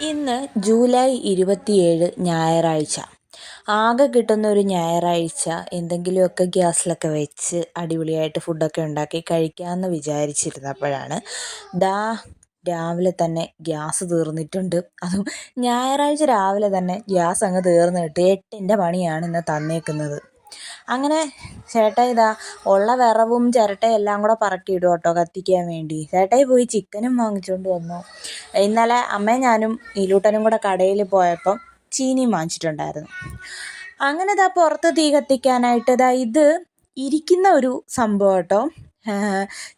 ഇന്ന് ജൂലൈ ഇരുപത്തിയേഴ് ഞായറാഴ്ച. ആകെ കിട്ടുന്ന ഒരു ഞായറാഴ്ച എന്തെങ്കിലുമൊക്കെ ഗ്യാസിലൊക്കെ വെച്ച് അടിപൊളിയായിട്ട് ഫുഡൊക്കെ ഉണ്ടാക്കി കഴിക്കാമെന്ന് വിചാരിച്ചിരുന്നപ്പോഴാണ് ദാ രാവിലെ തന്നെ ഗ്യാസ് തീർന്നിട്ടുണ്ട്. അതും ഞായറാഴ്ച രാവിലെ തന്നെ ഗ്യാസ് അങ്ങ് തീർന്നിട്ട് എട്ടിന്റെ പണിയാണ് ഇന്ന് തന്നേക്കുന്നത്. അങ്ങനെ ചേട്ട ഇതാ ഉള്ള വിറവും ചിരട്ടയും എല്ലാം കൂടെ പറക്കിയിടും കേട്ടോ കത്തിക്കാൻ വേണ്ടി. ചേട്ടായി പോയി ചിക്കനും വാങ്ങിച്ചുകൊണ്ട് വന്നു. ഇന്നലെ അമ്മയും ഞാനും ഇലൂട്ടനും കൂടെ കടയിൽ പോയപ്പം ചീനിയും വാങ്ങിച്ചിട്ടുണ്ടായിരുന്നു. അങ്ങനെ ഇതാ പുറത്ത് തീ കത്തിക്കാനായിട്ട് ഇതാ ഇത് ഇരിക്കുന്ന ഒരു സംഭവം കേട്ടോ.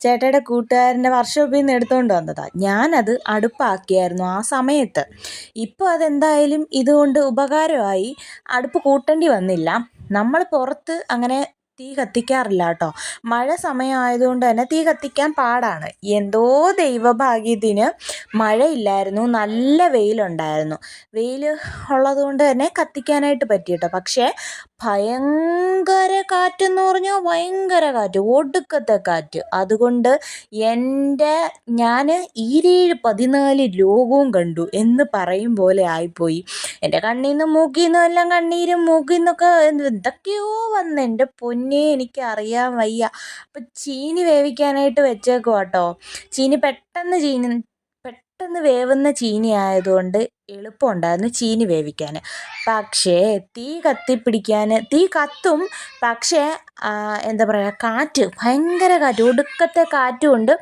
ചേട്ടയുടെ കൂട്ടുകാരന്റെ വർക്ക്ഷോപ്പിൽ നിന്ന് എടുത്തുകൊണ്ട് വന്നതാണ് ഞാനത് അടുപ്പാക്കിയായിരുന്നു ആ സമയത്ത്. ഇപ്പോൾ അതെന്തായാലും ഇതുകൊണ്ട് ഉപകാരമായി. അടുപ്പ് കൂട്ടേണ്ടി വന്നില്ല. നമ്മൾ പുറത്ത് അങ്ങനെ തീ കത്തിക്കാറില്ല കേട്ടോ മഴ സമയമായതുകൊണ്ട് തന്നെ തീ കത്തിക്കാൻ പാടാണ്. എന്തോ ദൈവഭാഗ്യത്തിന് മഴയില്ലായിരുന്നു നല്ല വെയിലുണ്ടായിരുന്നു. വെയിൽ ഉള്ളതുകൊണ്ട് തന്നെ കത്തിക്കാനായിട്ട് പറ്റി കേട്ടോ പക്ഷേ ഭയങ്കര കാറ്റെന്ന് പറഞ്ഞാൽ ഭയങ്കര കാറ്റ് ഒടുക്കത്തെ കാറ്റ്. അതുകൊണ്ട് എന്റെ ഞാൻ ഈരേഴ് പതിനാല് ലോകവും കണ്ടു എന്ന് പറയും പോലെ ആയിപ്പോയി. എന്റെ കണ്ണിൽ നിന്നും എല്ലാം കണ്ണീരും മൂക്കിൽ എന്തൊക്കെയോ വന്ന് എന്റെ പൊന്നേ എനിക്ക് അറിയാൻ വയ്യ. അപ്പം ചീനി വേവിക്കാനായിട്ട് വെച്ചേക്കും കേട്ടോ ചീനി പെട്ടെന്ന് ചീനി പെട്ടെന്ന് വേവുന്ന ചീനി ആയതുകൊണ്ട് എളുപ്പമുണ്ടായിരുന്നു ചീനി വേവിക്കാൻ പക്ഷേ തീ കത്തിപ്പിടിക്കാൻ തീ കത്തും പക്ഷേ എന്താ പറയുക കാറ്റ് ഭയങ്കര കാറ്റ് ഒടുക്കത്തെ കാറ്റുകൊണ്ട്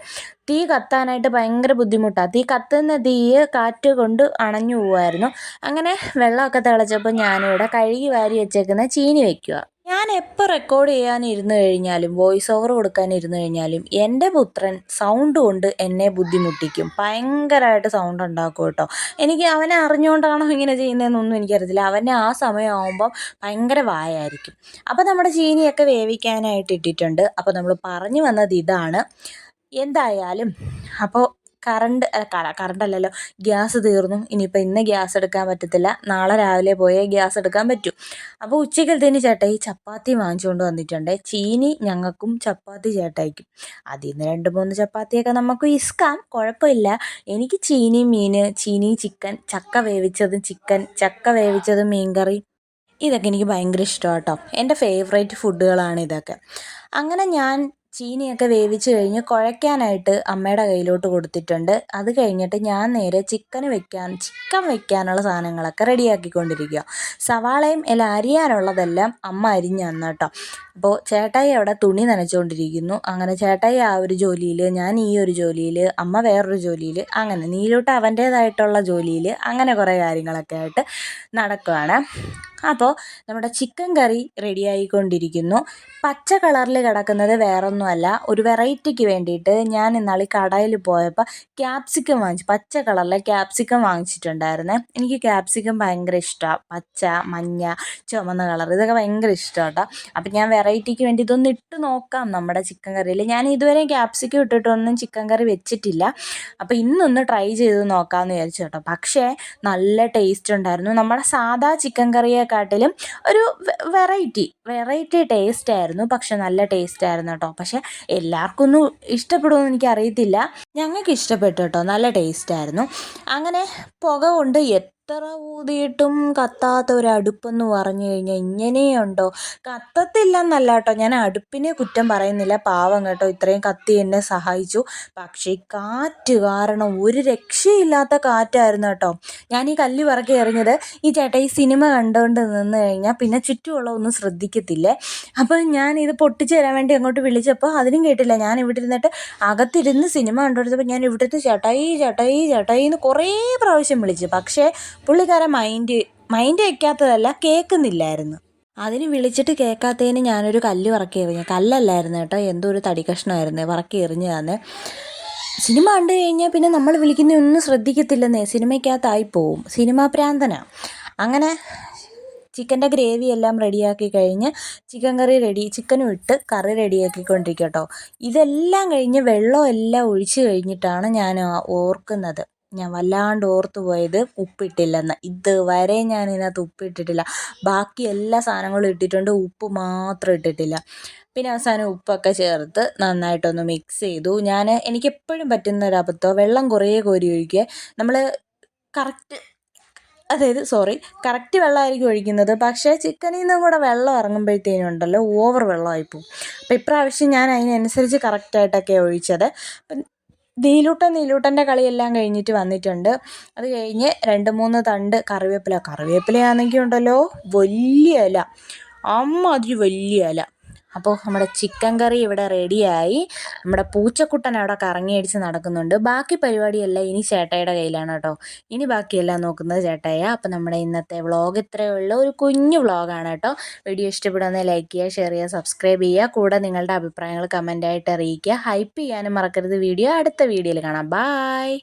തീ കത്താനായിട്ട് ഭയങ്കര ബുദ്ധിമുട്ടാണ് തീ കത്തുന്ന തീ കാറ്റ് കൊണ്ട് അണഞ്ഞു പോവുമായിരുന്നു അങ്ങനെ വെള്ളമൊക്കെ തിളച്ചപ്പോൾ ഞാനിവിടെ കഴുകി വാരി വെച്ചേക്കുന്ന ചീനി വയ്ക്കുക ഞാൻ എപ്പോൾ റെക്കോർഡ് ചെയ്യാനിരുന്നു കഴിഞ്ഞാലും വോയിസ് ഓവർ കൊടുക്കാനിരുന്നു കഴിഞ്ഞാലും എന്റെ പുത്രൻ സൗണ്ട് കൊണ്ട് എന്നെ ബുദ്ധിമുട്ടിക്കും. ഭയങ്കരമായിട്ട് സൗണ്ട് ഉണ്ടാക്കും കേട്ടോ. എനിക്ക് അവനെ അറിഞ്ഞുകൊണ്ടാണോ ഇങ്ങനെ ചെയ്യുന്നതെന്നൊന്നും എനിക്കറിയത്തില്ല. അവനെ ആ സമയമാകുമ്പം ഭയങ്കര വായായിരിക്കും. അപ്പോൾ നമ്മുടെ ചീനിയൊക്കെ വേവിക്കാനായിട്ട് ഇട്ടിട്ടുണ്ട്. അപ്പോൾ നമ്മൾ പറഞ്ഞു വന്നത് ഇതാണ്. എന്തായാലും അപ്പോൾ കറണ്ട് കറണ്ട് അല്ലല്ലോ ഗ്യാസ് തീർന്നു. ഇനിയിപ്പോൾ ഇന്ന് ഗ്യാസ് എടുക്കാൻ പറ്റത്തില്ല. നാളെ രാവിലെ പോയേ ഗ്യാസ് എടുക്കാൻ പറ്റൂ. അപ്പോൾ ഉച്ചക്കലത്തേന് ചേട്ടായി ചപ്പാത്തി വാങ്ങിച്ചുകൊണ്ട് വന്നിട്ടുണ്ട്. ചീനി ഞങ്ങൾക്കും ചപ്പാത്തി ചേട്ടായിക്കും. അതിൽ നിന്ന് രണ്ട് മൂന്ന് ചപ്പാത്തിയൊക്കെ നമുക്ക് ഇസ്കാം കുഴപ്പമില്ല. എനിക്ക് ചീനി മീൻ ചീനി ചിക്കൻ ചക്ക വേവിച്ചതും ചിക്കൻ ചക്ക വേവിച്ചതും മീൻകറി. ഇതൊക്കെ എനിക്ക് ഭയങ്കര ഇഷ്ടമാണ് കേട്ടോ എന്റെ ഫേവറേറ്റ് ഫുഡുകളാണ് ഇതൊക്കെ. അങ്ങനെ ഞാൻ ചീനിയൊക്കെ വേവിച്ച് കഴിഞ്ഞ് കുഴയ്ക്കാനായിട്ട് അമ്മയുടെ കയ്യിലോട്ട് കൊടുത്തിട്ടുണ്ട്. അത് കഴിഞ്ഞിട്ട് ഞാൻ നേരെ ചിക്കന് വെക്കാൻ ചിക്കൻ വെക്കാനുള്ള സാധനങ്ങളൊക്കെ റെഡിയാക്കിക്കൊണ്ടിരിക്കുക സവാളയും ഇല അരിയാനുള്ളതെല്ലാം അമ്മ അരിഞ്ഞ് തന്നു കേട്ടോ അപ്പോൾ ചേട്ടായി അവിടെ തുണി നനച്ചുകൊണ്ടിരിക്കുന്നു അങ്ങനെ ചേട്ടായി ആ ഒരു ജോലിയിൽ ഞാൻ ഈ ഒരു ജോലിയിൽ അമ്മ വേറൊരു ജോലിയിൽ അങ്ങനെ നീലോട്ട് അവന്റേതായിട്ടുള്ള ജോലിയിൽ അങ്ങനെ കുറേ കാര്യങ്ങളൊക്കെ ആയിട്ട് നടക്കുകയാണ് അപ്പോൾ നമ്മുടെ ചിക്കൻ കറി റെഡി ആയിക്കൊണ്ടിരിക്കുന്നു. പച്ച കളറിൽ കിടക്കുന്നത് വേറൊന്നുമല്ല. ഒരു വെറൈറ്റിക്ക് വേണ്ടിയിട്ട് ഞാൻ ഇന്നാൾ കടയിൽ പോയപ്പോൾ ക്യാപ്സിക്കം വാങ്ങിച്ചു. പച്ച കളറിലെ ക്യാപ്സിക്കം വാങ്ങിച്ചിട്ടുണ്ടായിരുന്നേ. എനിക്ക് ക്യാപ്സിക്കം ഭയങ്കര ഇഷ്ടമാണ് പച്ച മഞ്ഞ ചുമന്ന കളർ ഇതൊക്കെ ഭയങ്കര ഇഷ്ടമാണ് കേട്ടോ അപ്പം ഞാൻ വെറൈറ്റിക്ക് വേണ്ടി ഇതൊന്ന് ഇട്ട് നോക്കാം നമ്മുടെ ചിക്കൻ കറിയിൽ ഞാൻ ഇതുവരെ ക്യാപ്സിക്കം ഇട്ടിട്ടൊന്നും ചിക്കൻ കറി വെച്ചിട്ടില്ല. അപ്പോൾ ഇന്നൊന്ന് ട്രൈ ചെയ്ത് നോക്കാമെന്ന് വിചാരിച്ചു കേട്ടോ. പക്ഷേ നല്ല ടേസ്റ്റ് ഉണ്ടായിരുന്നു. നമ്മുടെ സാധാ ചിക്കൻ കറിയെക്കാട്ടിലും ഒരു വെറൈറ്റി വെറൈറ്റി ടേസ്റ്റ് ആയിരുന്നു. പക്ഷെ നല്ല ടേസ്റ്റ് ആയിരുന്നു കേട്ടോ പക്ഷെ എല്ലാവർക്കും ഒന്നും ഇഷ്ടപ്പെടുമെന്ന് എനിക്കറിയത്തില്ല. ഞങ്ങൾക്ക് ഇഷ്ടപ്പെട്ടു കേട്ടോ നല്ല ടേസ്റ്റ് ആയിരുന്നു. അങ്ങനെ പുക കൊണ്ട് എത്ര ഊതിയിട്ടും കത്താത്ത ഒരു അടുപ്പെന്ന് പറഞ്ഞു കഴിഞ്ഞാൽ ഇങ്ങനെയുണ്ടോ? കത്തത്തില്ലെന്നല്ല കേട്ടോ ഞാൻ അടുപ്പിനെ കുറ്റം പറയുന്നില്ല. പാവം കേട്ടോ ഇത്രയും കത്തി എന്നെ സഹായിച്ചു. പക്ഷേ കാറ്റ് കാരണം ഒരു രക്ഷയില്ലാത്ത കാറ്റായിരുന്നു കേട്ടോ. ഞാൻ ഈ കല്ല് പറക്കി എറിഞ്ഞത് ഈ ചേട്ടാ ഈ സിനിമ കണ്ടുകൊണ്ട് നിന്ന് കഴിഞ്ഞാൽ പിന്നെ ചുറ്റുമുള്ള ഒന്നും ശ്രദ്ധിക്കത്തില്ലേ? അപ്പോൾ ഞാൻ ഇത് പൊട്ടിച്ചു തരാൻ വേണ്ടി അങ്ങോട്ട് വിളിച്ചപ്പോൾ അതിനും കേട്ടില്ല. ഞാൻ ഇവിടെ ഇരുന്നിട്ട് അകത്തിരുന്ന് സിനിമ കണ്ടുകൊടുത്തപ്പോൾ ഞാൻ ഇവിടുത്തെ ചേട്ടായി ചേട്ടായി ചേട്ടായി എന്ന് കുറേ പ്രാവശ്യം വിളിച്ചു. പക്ഷേ പുള്ളിക്കാരൻ മൈൻഡ് മൈൻഡ് വയ്ക്കാത്തതല്ല കേൾക്കുന്നില്ലായിരുന്നു അതിന് വിളിച്ചിട്ട് കേൾക്കാത്തതിന് ഞാനൊരു കല്ല് വറക്കി എറിഞ്ഞു കല്ലല്ലായിരുന്നു കേട്ടോ. എന്തോ ഒരു തടി കഷ്ണമായിരുന്നു. വറക്കി എറിഞ്ഞതാണ്. സിനിമ കണ്ടു കഴിഞ്ഞാൽ പിന്നെ നമ്മൾ വിളിക്കുന്ന ഒന്നും ശ്രദ്ധിക്കത്തില്ലെന്നേ. സിനിമയ്ക്കകത്തായി പോവും. സിനിമാ പ്രാന്തന. അങ്ങനെ ചിക്കന്റെ ഗ്രേവി എല്ലാം റെഡിയാക്കി കഴിഞ്ഞ് ചിക്കൻ കറി റെഡി ചിക്കനും ഇട്ട് കറി റെഡിയാക്കിക്കൊണ്ടിരിക്കട്ടോ കേട്ടോ. ഇതെല്ലാം കഴിഞ്ഞ് വെള്ളം എല്ലാം ഒഴിച്ച് കഴിഞ്ഞിട്ടാണ് ഞാൻ ഓർക്കുന്നത്. ഞാൻ വല്ലാണ്ട് ഓർത്തു പോയത് ഉപ്പിട്ടില്ലെന്ന്. ഇതുവരെ ഞാൻ ഇതിനകത്ത് ഉപ്പിട്ടിട്ടില്ല. ബാക്കി എല്ലാ സാധനങ്ങളും ഇട്ടിട്ടുണ്ട്. ഉപ്പ് മാത്രം ഇട്ടിട്ടില്ല. പിന്നെ അവസാനം ഉപ്പൊക്കെ ചേർത്ത് നന്നായിട്ടൊന്ന് മിക്സ് ചെയ്തു. ഞാൻ എനിക്ക് എപ്പോഴും പറ്റുന്ന ഒരു അബദ്ധം വെള്ളം കുറേ കോരി ഒഴിക്കുക. നമ്മൾ കറക്റ്റ് അതായത് സോറി കറക്റ്റ് വെള്ളമായിരിക്കും ഒഴിക്കുന്നത്. പക്ഷേ ചിക്കനിൽ നിന്നും കൂടെ വെള്ളം ഇറങ്ങുമ്പോഴത്തേനും ഉണ്ടല്ലോ ഓവർ വെള്ളമായിപ്പോവും. അപ്പോൾ ഇപ്രാവശ്യം ഞാൻ അതിനനുസരിച്ച് കറക്റ്റായിട്ടൊക്കെ ഒഴിച്ചത്. അപ്പം നീലൂട്ടൻ നീലൂട്ടന്റെ കളിയെല്ലാം കഴിഞ്ഞിട്ട് വന്നിട്ടുണ്ട്. അത് കഴിഞ്ഞ് രണ്ട് മൂന്ന് തണ്ട് കറിവേപ്പില. കറിവേപ്പിലയാണെങ്കിൽ ഉണ്ടല്ലോ വലിയ ഇല. അമ്മാതിരി വലിയ ഇല. അപ്പോൾ നമ്മുടെ ചിക്കൻ കറി ഇവിടെ റെഡിയായി. നമ്മുടെ പൂച്ചക്കുട്ടൻ അവിടെ കറങ്ങി അടിച്ച് നടക്കുന്നുണ്ട്. ബാക്കി പരിപാടിയെല്ലാം ഇനി ചേട്ടായിയുടെ കയ്യിലാണ് കേട്ടോ. ഇനി ബാക്കിയെല്ലാം നോക്കുന്നത് ചേട്ടായ അപ്പം നമ്മുടെ ഇന്നത്തെ വ്ളോഗ് ഇത്രയേ ഉള്ളൂ. ഒരു കുഞ്ഞു വ്ളോഗാണ് കേട്ടോ. വീഡിയോ ഇഷ്ടപ്പെടുന്ന ലൈക്ക് ചെയ്യുക ഷെയർ ചെയ്യുക സബ്സ്ക്രൈബ് ചെയ്യുക. കൂടെ നിങ്ങളുടെ അഭിപ്രായങ്ങൾ കമന്റായിട്ട് അറിയിക്കുക. ഹൈപ്പ് ചെയ്യാനും മറക്കരുത്. വീഡിയോ അടുത്ത വീഡിയോയിൽ കാണാം. ബായ്.